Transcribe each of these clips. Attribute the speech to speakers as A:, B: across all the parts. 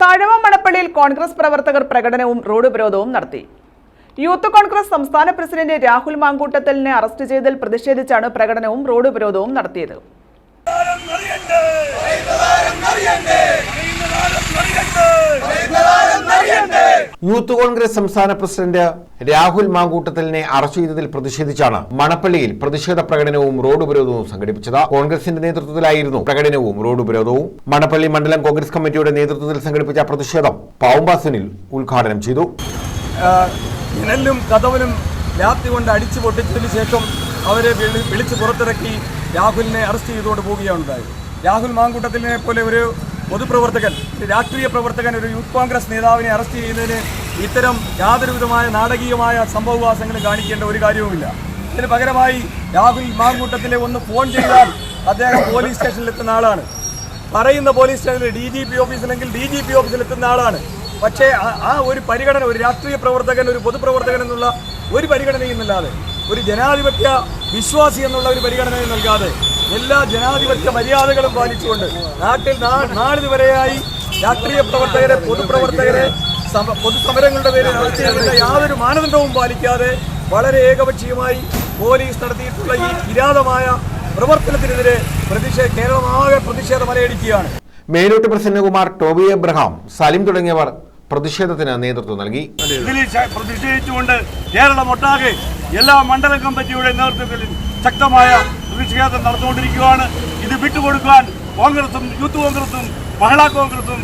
A: താഴവ മണപ്പള്ളിയിൽ കോൺഗ്രസ് പ്രവർത്തകർ പ്രകടനവും റോഡ് ഉപരോധവും നടത്തി. യൂത്ത് കോൺഗ്രസ് സംസ്ഥാന പ്രസിഡന്റ് രാഹുൽ മാങ്കൂട്ടത്തലിനെ അറസ്റ്റ് ചെയ്തതിൽ പ്രതിഷേധിച്ചാണ് പ്രകടനവും റോഡ് ഉപരോധവും നടത്തിയത്.
B: യൂത്ത് കോൺഗ്രസ് സംസ്ഥാന പ്രസിഡന്റ് രാഹുൽ മാങ്കൂട്ടത്തലിനെ അറസ്റ്റ് ചെയ്തതിൽ പ്രതിഷേധിച്ചാണ് മണപ്പള്ളിയിൽ പ്രതിഷേധ പ്രകടനവും റോഡ് ഉപരോധവും സംഘടിപ്പിച്ചത്. കോൺഗ്രസിന്റെ നേതൃത്വത്തിലായിരുന്നു പ്രകടനവും റോഡ് ഉപരോധവും. മണപ്പള്ളി മണ്ഡലം കോൺഗ്രസ് കമ്മിറ്റിയുടെ നേതൃത്വത്തിൽ സംഘടിപ്പിച്ച പ്രതിഷേധം പാവുമ്പ സുനിൽ ഉദ്ഘാടനം ചെയ്തു.
C: ജനലും കഥവനും ലാത്തി കൊണ്ട് അടിച്ചു പൊട്ടിച്ചതിന് ശേഷം അവരെ വിളി- വിളിച്ച് പുറത്തിറക്കി രാഹുലിനെ അറസ്റ്റ് ചെയ്തുകൊണ്ട് പോവുകയാണ് രാഹുൽ മാങ്കൂട്ടത്തിനെ പോലെ ഒരു പൊതുപ്രവർത്തകൻ രാഷ്ട്രീയ പ്രവർത്തകൻ ഒരു യൂത്ത് കോൺഗ്രസ് നേതാവിനെ അറസ്റ്റ് ചെയ്യുന്നതിന് ഇത്തരം യാതൊരുവിധമായ നാടകീയമായ സംഭവവാസങ്ങൾ കാണിക്കേണ്ട ഒരു കാര്യവുമില്ല. ഇതിന് പകരമായി രാഹുൽ മാങ്കൂട്ടത്തിലെ ഒന്ന് ഫോൺ ചെയ്താൽ അദ്ദേഹം പോലീസ് സ്റ്റേഷനിലെത്തുന്ന ആളാണ്. പറയുന്ന പോലീസ് സ്റ്റേഷനിൽ ഡി ജി പി ഓഫീസിലെങ്കിൽ ഡി ജി പി ഓഫീസിലെത്തുന്ന ആളാണ്. പക്ഷേ ആ- ഒരു പരിഗണന ഒരു രാഷ്ട്രീയ പ്രവർത്തകൻ ഒരു പൊതുപ്രവർത്തകൻ എന്നുള്ള ഒരു പരിഗണനയും ഇല്ലാതെ ഒരു ജനാധിപത്യ വിശ്വാസി എന്നുള്ള ഒരു പരിഗണനയും നൽകാതെ എല്ലാ ജനാധിപത്യ മര്യാദകളും പാലിച്ചുകൊണ്ട് നാട്ടിൽ നാളിതുവരെയായി രാഷ്ട്രീയ പ്രവർത്തകരെ പൊതുപ്രവർത്തകരെ പൊതുസമരങ്ങളുടെ പേരിൽ അറസ്റ്റ് യാതൊരു മാനദണ്ഡവും പാലിക്കാതെ വളരെ ഏകപക്ഷീയമായി പോലീസ് നടത്തിയിട്ടുള്ള ഈ കിരാതമായ പ്രവർത്തനത്തിനെതിരെ പ്രതിഷേധ കേരളമാകെ പ്രതിഷേധം അലയടിക്കുകയാണ്.
B: മേലോട്ട് പ്രസന്നകുമാർ ടോബി എബ്രഹാം സലിം തുടങ്ങിയവർ പ്രതിഷേധത്തിന് നേതൃത്വം നൽകി.
D: ഇതിൽ പ്രതിഷേധിച്ചുകൊണ്ട് കേരളമൊട്ടാകെ എല്ലാ മണ്ഡല കമ്മിറ്റിയുടെ നേതൃത്വത്തിൽ ശക്തമായ പ്രതിഷേധം നടന്നുകൊണ്ടിരിക്കുകയാണ്. ഇത് വിട്ടുകൊടുക്കാൻ കോൺഗ്രസും യൂത്ത് കോൺഗ്രസും മഹിളാ കോൺഗ്രസും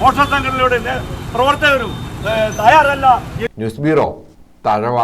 D: മോഷണ സംഘടനയുടെ പ്രവർത്തകരും തയ്യാറല്ല.
B: News bureau Thazhava.